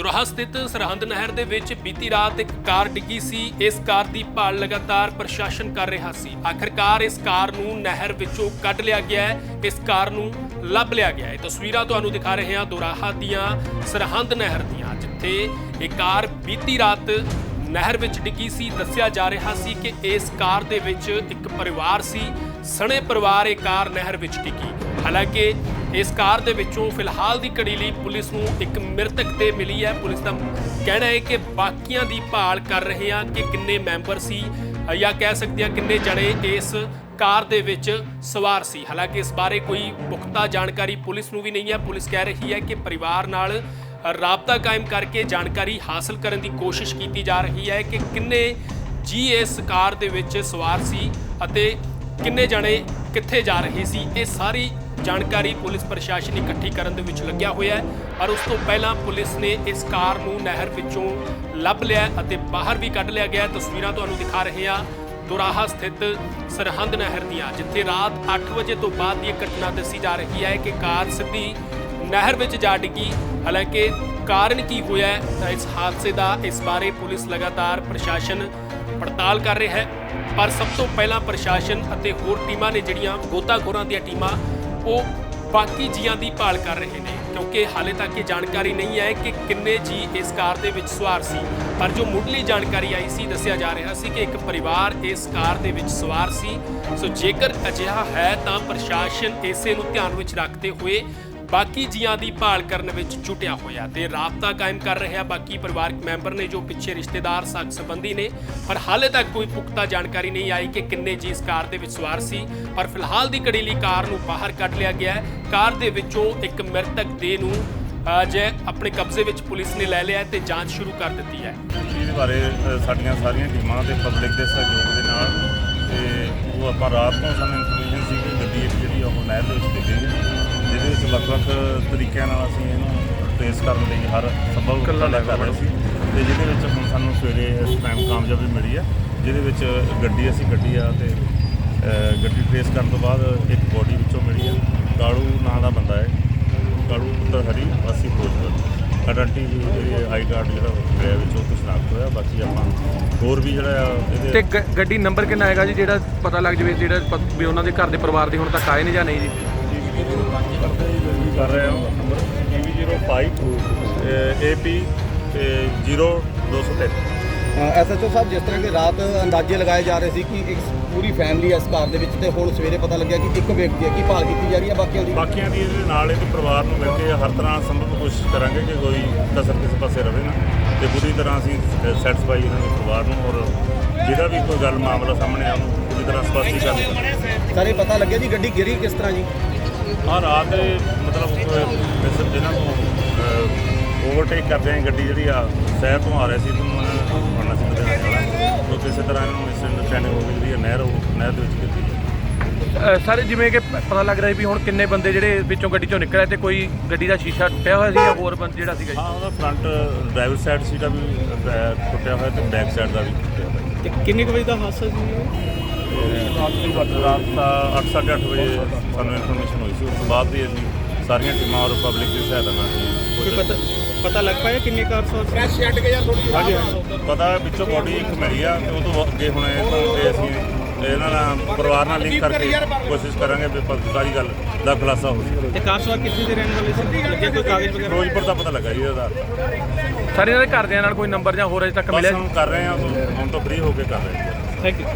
ਦੁਰਾਹਾ ਸਥਿਤ ਸਰਹੰਦ ਨਹਿਰ ਦੇ ਵਿੱਚ ਬੀਤੀ ਰਾਤ ਇੱਕ ਕਾਰ ਡਿੱਗੀ ਸੀ। ਇਸ ਕਾਰ ਦੀ ਭਾਲ ਲਗਾਤਾਰ ਪ੍ਰਸ਼ਾਸਨ ਕਰ ਰਿਹਾ ਸੀ। ਆਖਰਕਾਰ ਇਸ ਕਾਰ ਨੂੰ ਨਹਿਰ ਵਿੱਚੋਂ ਕੱਢ ਲਿਆ ਗਿਆ ਹੈ। ਇਸ ਕਾਰ ਨੂੰ ਲੱਭ ਲਿਆ ਗਿਆ ਹੈ। ਤਸਵੀਰਾਂ ਤੁਹਾਨੂੰ ਦਿਖਾ ਰਹੇ ਹਾਂ ਦੁਰਾਹਾ ਦੀਆਂ, ਸਰਹੰਦ ਨਹਿਰ ਦੀਆਂ, ਜਿੱਥੇ ਇਹ ਕਾਰ ਬੀਤੀ ਰਾਤ ਨਹਿਰ ਵਿੱਚ ਡਿੱਗੀ ਸੀ। ਦੱਸਿਆ ਜਾ ਰਿਹਾ ਸੀ ਕਿ ਇਸ ਕਾਰ ਦੇ ਵਿੱਚ ਇੱਕ ਪਰਿਵਾਰ ਸੀ। ਸਣੇ ਪਰਿਵਾਰ ਇਹ ਕਾਰ ਨਹਿਰ ਵਿੱਚ ਡਿੱਗੀ। ਹਾਲਾਂਕਿ ਇਸ ਕਾਰ ਦੇ ਵਿੱਚੋਂ ਫਿਲਹਾਲ ਦੀ ਘੜੀ ਲਈ ਪੁਲਿਸ ਨੂੰ ਇੱਕ ਮ੍ਰਿਤਕ ਤੇ ਮਿਲੀ ਹੈ। ਪੁਲਿਸ ਦਾ ਕਹਿਣਾ ਹੈ ਕਿ ਬਾਕੀਆਂ ਦੀ ਭਾਲ ਕਰ ਰਹੇ ਹਾਂ ਕਿ ਕਿੰਨੇ ਮੈਂਬਰ ਸੀ ਜਾਂ ਕਹਿ ਸਕਦੇ ਹਾਂ ਕਿੰਨੇ ਜਣੇ ਇਸ ਕਾਰ ਦੇ ਵਿੱਚ ਸਵਾਰ ਸੀ। ਹਾਲਾਂਕਿ ਇਸ ਬਾਰੇ ਕੋਈ ਪੁਖਤਾ ਜਾਣਕਾਰੀ ਪੁਲਿਸ ਨੂੰ ਵੀ ਨਹੀਂ ਹੈ। ਪੁਲਿਸ ਕਹਿ ਰਹੀ ਹੈ ਕਿ ਪਰਿਵਾਰ ਨਾਲ ਰਾਬਤਾ ਕਾਇਮ ਕਰਕੇ ਜਾਣਕਾਰੀ ਹਾਸਲ ਕਰਨ ਦੀ ਕੋਸ਼ਿਸ਼ ਕੀਤੀ ਜਾ ਰਹੀ ਹੈ ਕਿ ਕਿੰਨੇ ਜੀ ਇਸ ਕਾਰ ਦੇ ਵਿੱਚ ਸਵਾਰ ਸੀ ਅਤੇ ਕਿੰਨੇ ਜਣੇ ਕਿੱਥੇ ਜਾ ਰਹੇ ਸੀ, ਇਹ ਸਾਰੀ ਜਾਣਕਾਰੀ ਪੁਲਿਸ ਪ੍ਰਸ਼ਾਸਨ ਇਕੱਠੀ ਕਰਨ ਦੇ ਵਿੱਚ ਲੱਗਿਆ ਹੋਇਆ ਹੈ। ਪਰ ਉਸ ਤੋਂ ਪਹਿਲਾਂ ਪੁਲਿਸ ਨੇ ਇਸ ਕਾਰ ਨੂੰ ਨਹਿਰ ਵਿੱਚੋਂ ਲੱਭ ਲਿਆ ਅਤੇ ਬਾਹਰ ਵੀ ਕੱਢ ਲਿਆ ਗਿਆ। ਤਸਵੀਰਾਂ ਤੁਹਾਨੂੰ ਦਿਖਾ ਰਹੇ ਹਾਂ। ਦੁਰਾਹਾ ਸਥਿਤ ਸਰਹੰਦ ਨਹਿਰ ਦੀਆਂ, ਜਿੱਥੇ ਰਾਤ 8 ਵਜੇ ਤੋਂ ਬਾਅਦ ਦੀ ਇਹ ਘਟਨਾ ਦੱਸੀ ਜਾ ਰਹੀ ਹੈ ਕਿ ਕਾਰ ਸਿੱਧੀ ਨਹਿਰ ਵਿੱਚ ਜਾ ਡਿੱਗੀ। ਹਾਲਾਂਕਿ ਕਾਰਨ ਕੀ ਹੋਇਆ ਤਾਂ ਇਸ ਹਾਦਸੇ ਦਾ ਇਸ ਬਾਰੇ ਪੁਲਿਸ ਲਗਾਤਾਰ ਪ੍ਰਸ਼ਾਸਨ ਪੜਤਾਲ ਕਰ ਰਿਹਾ ਹੈ। ਪਰ ਸਭ ਤੋਂ ਪਹਿਲਾਂ ਪ੍ਰਸ਼ਾਸਨ ਅਤੇ ਹੋਰ ਟੀਮਾਂ ਨੇ ਜਿਹੜੀਆਂ ਗੋਤਾਖੋਰਾਂ ਦੀਆਂ ਟੀਮਾਂ, ਉਹ ਬਾਕੀ ਜੀਆਂ ਦੀ ਭਾਲ ਕਰ ਰਹੇ ਨੇ। ਕਿਉਂਕਿ ਹਾਲੇ ਤੱਕ ਇਹ ਜਾਣਕਾਰੀ ਨਹੀਂ ਹੈ ਕਿ ਕਿੰਨੇ ਜੀ ਇਸ ਕਾਰ ਦੇ ਵਿੱਚ ਸਵਾਰ ਸੀ। ਪਰ ਜੋ ਮੁੱਢਲੀ ਜਾਣਕਾਰੀ ਆਈ ਸੀ, ਦੱਸਿਆ ਜਾ ਰਿਹਾ ਸੀ ਕਿ ਇੱਕ ਪਰਿਵਾਰ ਇਸ ਕਾਰ ਦੇ ਵਿੱਚ ਸਵਾਰ ਸੀ। ਸੋ ਜੇਕਰ ਅਜਿਹਾ ਹੈ, ਤਾਂ ਪ੍ਰਸ਼ਾਸਨ ਇਸੇ ਨੂੰ ਧਿਆਨ ਵਿੱਚ ਰੱਖਦੇ ਹੋਏ ਬਾਕੀ ਜੀਆਂ ਦੀ ਭਾਲ ਕਰਨ ਵਿੱਚ ਜੁਟਿਆ ਹੋਇਆ ਤੇ ਰਾਬਤਾ ਕਾਇਮ ਕਰ ਰਿਹਾ ਬਾਕੀ ਪਰਿਵਾਰਕ ਮੈਂਬਰ ਨੇ ਜੋ ਪਿੱਛੇ ਰਿਸ਼ਤੇਦਾਰ ਸਾਕ ਸੰਬੰਧੀ ਨੇ, ਪਰ ਹਾਲੇ ਤੱਕ ਕੋਈ ਪੁਖਤਾ ਜਾਣਕਾਰੀ ਨਹੀਂ ਆਈ ਕਿ ਕਿੰਨੇ ਜੀ ਇਸ ਕਾਰ ਦੇ ਵਿੱਚ ਸਵਾਰ ਸੀ। ਪਰ ਫਿਲਹਾਲ ਦੀ ਘੜੀ ਲਈ ਕਾਰ ਨੂੰ ਬਾਹਰ ਕੱਢ ਲਿਆ ਗਿਆ ਹੈ। ਕਾਰ ਦੇ ਵਿੱਚੋਂ ਇੱਕ ਮ੍ਰਿਤਕ ਦੇਹ ਨੂੰ ਅਜੇ ਆਪਣੇ ਕਬਜ਼ੇ ਵਿੱਚ ਪੁਲਿਸ ਨੇ ਲੈ ਲਿਆ ਹੈ ਤੇ ਜਾਂਚ ਸ਼ੁਰੂ ਕਰ ਦਿੱਤੀ ਹੈ। ਇਹਦੇ ਬਾਰੇ ਸਾਡੀਆਂ ਸਾਰੀਆਂ ਟੀਮਾਂ ਤੇ ਪਬਲਿਕ ਦੇ ਸਹਿਯੋਗ ਦੇ ਨਾਲ, ਤੇ ਉਹ ਆਪਾਂ ਰਾਤ ਨੂੰ ਸਾਨੂੰ ਇਨਫੋਰਮੇਸ਼ਨ ਸੀ ਕਿ ਗੱਡੀ ਜਿਹੜੀ ਉਹ ਨਹਿਰ ਦੇ ਵਿੱਚ ਡਿੱਗੀ ਵੱਖ-ਵੱਖ ਤਰੀਕਿਆਂ ਨਾਲ ਅਸੀਂ ਇਹਨੂੰ ਟ੍ਰੇਸ ਕਰਨ ਲਈ ਹਰ ਸੰਭਵ ਉਪਰਾਲਾ ਕਰ ਰਹੇ ਸੀ। ਤੇ ਜਿਹਦੇ ਵਿੱਚ ਹੁਣ ਸਾਨੂੰ ਸਵੇਰੇ ਇਸ ਟਾਈਮ ਕਾਮਯਾਬੀ ਮਿਲੀ ਹੈ ਜਿਹਦੇ ਵਿੱਚ ਗੱਡੀ ਅਸੀਂ ਕੱਢੀ ਆ ਤੇ ਗੱਡੀ ਟ੍ਰੇਸ ਕਰਨ ਤੋਂ ਬਾਅਦ ਇੱਕ ਬੋਡੀ ਵਿੱਚੋਂ ਮਿਲੀ ਹੈ ਕਾਲੂ ਨਾਂ ਦਾ ਬੰਦਾ ਹੈ। ਕਾਲੂ ਪੁੱਤਰ ਹਰੀ ਵਾਸੀ ਫਿਰੋਜ਼ਪੁਰ ਆਇਡੈਂਟੀ ਜਿਹੜੀ ਆਈ ਕਾਰਡ ਜਿਹੜਾ ਵਿੱਚ ਉਹ ਤੋਂ ਸ਼ਨਾਖਤ ਹੋਇਆ ਬਾਕੀ ਆਪਾਂ ਹੋਰ ਵੀ ਜਿਹੜਾ ਆ ਤੇ ਇਹਦੇ ਗ- ਗੱਡੀ ਨੰਬਰ ਕਿੰਨਾ ਹੈਗਾ ਜੀ ਜਿਹੜਾ ਪਤਾ ਲੱਗ ਜਵੇ ਜਿਹੜਾ ਵੀ ਉਹਨਾਂ ਦੇ ਘਰ ਦੇ ਪਰਿਵਾਰ ਦੇ ਹੁਣ ਤੱਕ ਆਏ ਨੇ ਜਾਂ ਨਹੀਂ ਜੀ? ਕਰ ਰਹੇ ਹਾਂ ਨੰਬਰ EV05 AP 0203 ਐਸਐਚਓ ਸਾਹਿਬ ਜਿਸ ਤਰ੍ਹਾਂ ਕਿ ਰਾਤ ਅੰਦਾਜ਼ੇ ਲਗਾਏ ਜਾ ਰਹੇ ਸੀ ਕਿ ਇੱਕ ਪੂਰੀ ਫੈਮਿਲੀ ਇਸ ਕਾਰ ਦੇ ਵਿੱਚ ਤੇ ਹੁਣ ਸਵੇਰੇ ਪਤਾ ਲੱਗਿਆ ਕਿ ਇੱਕ ਵਿਅਕਤੀ ਹੈ ਕੀ ਭਾਲ ਕੀਤੀ ਜਾ ਰਹੀ ਹੈ ਬਾਕੀਆਂ ਦੀ? ਬਾਕੀਆਂ ਦੀ ਇਹਦੇ ਨਾਲ ਇਹਦੇ ਪਰਿਵਾਰ ਨੂੰ ਮਿਲ ਕੇ ਹਰ ਤਰ੍ਹਾਂ ਸੰਭਵ ਕੋਸ਼ਿਸ਼ ਕਰਾਂਗੇ ਕਿ ਕੋਈ ਕਸਰ ਕਿਸੇ ਪਾਸੇ ਰਵੇ ਨਾ। ਤੇ ਪੂਰੀ ਤਰ੍ਹਾਂ ਅਸੀਂ ਸੈਟੀਸਫਾਈ ਇਹਨਾਂ ਦੇ ਪਰਿਵਾਰ ਨੂੰ ਔਰ ਜਿਹੜਾ ਵੀ ਕੋਈ ਗੱਲ ਮਾਮਲਾ ਸਾਹਮਣੇ ਆ ਉਹਨੂੰ ਪੂਰੀ ਤਰ੍ਹਾਂ ਸਪਸ਼ਟੀਕਰਨ। ਕਰਾਂਗੇ ਸਾਰੇ ਪਤਾ ਲੱਗਿਆ ਜੀ ਗੱਡੀ ਗਿਰੀ ਕਿਸ ਤਰ੍ਹਾਂ ਜੀ? ਹਾਂ ਰਾਤ ਦੇ ਮਤਲਬ ਇਸ ਇਹਨਾਂ ਨੂੰ ਓਵਰਟੇਕ ਕਰਦੇ ਆਂ ਗੱਡੀ ਜਿਹੜੀ ਆ ਸ਼ਹਿਰ ਤੋਂ ਆ ਰਹੀ ਸੀ ਤੋਂ ਬਣਨਾ ਸੀ ਲੁਧਿਆਣੇ ਵਾਲਾ ਉਹ ਕਿਸੇ ਤਰ੍ਹਾਂ ਇਹਨੂੰ ਮਿਸ ਅੰਡਰਸਟੈਂਡਿੰਗ ਹੋ ਗਈ ਜਿਹੜੀ ਆ ਨਹਿਰ ਉਹ ਨਹਿਰ ਦੇ ਵਿੱਚ ਗਈ। ਸਰ ਜਿਵੇਂ ਕਿ ਪਤਾ ਲੱਗ ਰਿਹਾ ਵੀ ਹੁਣ ਕਿੰਨੇ ਬੰਦੇ ਜਿਹੜੇ ਵਿੱਚੋਂ ਗੱਡੀ ਚੋਂ ਨਿਕਲੇ ਤੇ ਕੋਈ ਗੱਡੀ ਦਾ ਸ਼ੀਸ਼ਾ ਟੁੱਟਿਆ ਹੋਇਆ ਸੀ ਜਾਂ ਹੋਰ ਬੰਦ ਜਿਹੜਾ ਸੀਗਾ ਹਾਂ ਉਹਦਾ ਫਰੰਟ ਡਰਾਈਵਰ ਸਾਈਡ ਸੀਟ ਦਾ ਵੀ ਟੁੱਟਿਆ ਹੋਇਆ ਤੇ ਬੈਕ ਸਾਈਡ ਦਾ ਵੀ ਟੁੱਟਿਆ ਹੋਇਆ। ਤੇ ਕਿੰਨੇ ਕੁ ਵਜੇ ਦਾ ਹਾਦਸਾ ਸੀ? ਇਹ ਰਾਤ ਦੀ ਵੱਧ ਰਾਤ ਦਾ 8:30 ਵਜੇ ਸਾਨੂੰ ਇਨਫੋਰਮੇਸ਼ਨ ਹੋਈ ਸੀ। ਉਸ ਤੋਂ ਬਾਅਦ ਵੀ ਅਸੀਂ ਸਾਰੀਆਂ ਟੀਮਾਂ ਔਰ ਪਬਲਿਕ ਦੀ ਸਹਾਇਤਾ ਨਾਲ ਅਸੀਂ ਪਤਾ ਪਤਾ ਲੱਗ ਪਾਇਆ ਕਿੰਨੇ ਕਾਰ ਸਵਾਰ ਫਰੈਸ਼ ਛੱਡ ਕੇ ਜਾਂ ਥੋੜੀ ਹਾਂਜੀ ਪਤਾ ਵਿੱਚੋਂ ਬੋਡੀ ਇੱਕ ਮਿਲੀ ਆ ਤੇ ਉਹ ਤੋਂ ਅੱਗੇ ਹੁਣ ਇਹ ਅਸੀਂ ਇਹਨਾਂ ਨਾਲ ਪਰਿਵਾਰ ਨਾਲ ਲਿੰਕ ਕਰਕੇ ਕੋਸ਼ਿਸ਼ ਕਰਾਂਗੇ ਵੀ ਸਾਰੀ ਗੱਲ ਦਾ ਖੁਲਾਸਾ ਹੋ ਸਕੇ ਤੇ ਕਾਰ ਸਵਾਰ ਕਿੱਥੇ ਦੇ ਰਹਿਣ ਵਾਲੇ ਸੀ? ਲੱਗੇ ਕੋਈ ਕਾਗਜ਼ ਵਗੈਰਾ? ਫਿਰੋਜ਼ਪੁਰ ਦਾ ਪਤਾ ਲੱਗਾ ਜੀ ਇਹਦਾ। ਸਰ ਇਹਨਾਂ ਦੇ ਘਰਦਿਆਂ ਨਾਲ ਕੋਈ ਨੰਬਰ ਜਾਂ ਹੋਰ ਅਜੇ ਤੱਕ ਬਸ ਮਿਲਿਆ? ਹੁਣ ਕਰ ਰਹੇ ਹਾਂ ਹੁਣ ਤੋਂ ਫ੍ਰੀ ਹੋ ਕੇ ਕਰ ਰਹੇ ਹਾਂ ਥੈਂਕ ਯੂ